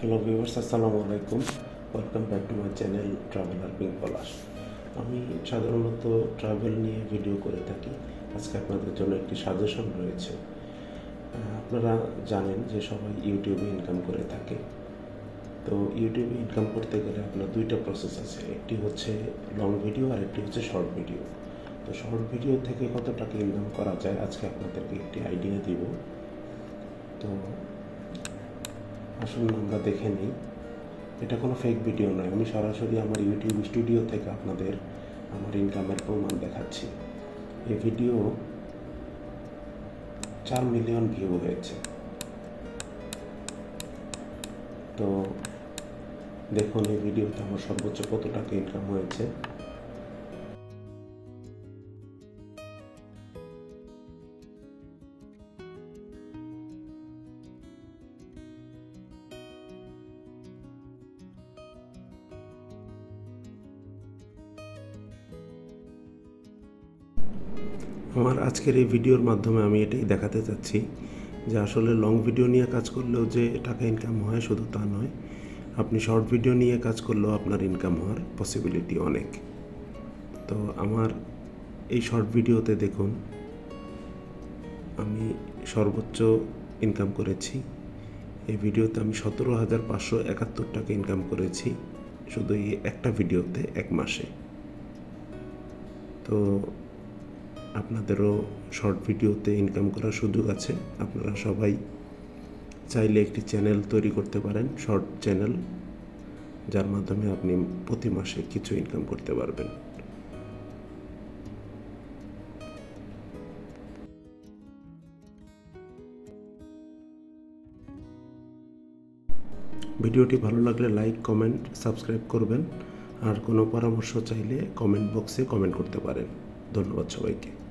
Hello viewers আসসালামু আলাইকুম welcome back to my channel traveller ping Palash আমি সাধারণত ট্রাভেল নিয়ে ভিডিও করে থাকি। আজকে আপনাদের জন্য একটি সাজেশন রয়েছে। আপনারা জানেন যে সবাই ইউটিউবে ইনকাম করে থাকে। তো ইউটিউবে ইনকাম করতে গেলে আপনার দুইটা প্রসেস আছে। একটি হচ্ছে লং ভিডিও আর একটি হচ্ছে শর্ট ভিডিও তো শর্ট ভিডিও থেকে কত টাকা ইনকাম করা যায়? আজকে আপনাদেরকে একটি আইডিয়া দিব। তো আসুন আমরা দেখে নিই। এটা কোনো ফেক ভিডিও নয়। আমি সরাসরি আমার ইউটিউব স্টুডিও থেকে আপনাদের আমার ইনকামের প্রমাণ দেখাচ্ছি। এই ভিডিও চার মিলিয়ন ভিউ হয়েছে। তো দেখুন, এই ভিডিওতে আমার সর্বোচ্চ কত টাকা ইনকাম হয়েছে? আমার আজকের এই ভিডিওর মাধ্যমে আমি এটাই দেখাতে চাচ্ছি যে আসলে লং ভিডিও নিয়ে কাজ করলেও যে টাকা ইনকাম হয় শুধু তা নয়, আপনি শর্ট ভিডিও নিয়ে কাজ করলেও আপনার ইনকাম হওয়ার পসিবিলিটি অনেক। তো আমার এই শর্ট ভিডিওতে দেখুন, আমি সর্বোচ্চ ইনকাম করেছি। এই ভিডিওতে আমি সতেরো হাজার পাঁচশো একাত্তর টাকা ইনকাম করেছি শুধু এই একটা ভিডিওতে এক মাসে। তো আপনাদেরও শর্ট ভিডিওতে ইনকাম করার সুযোগ আছে। আপনারা সবাই চাইলে একটি চ্যানেল তৈরি করতে পারেন শর্ট চ্যানেল যার মাধ্যমে আপনি প্রতি মাসে কিছু ইনকাম করতে পারবেন। ভিডিওটি ভালো লাগলে লাইক কমেন্ট সাবস্ক্রাইব করবেন। আর কোনো পরামর্শ চাইলে কমেন্ট বক্সে কমেন্ট করতে পারেন। ধন্যবাদ সবাইকে।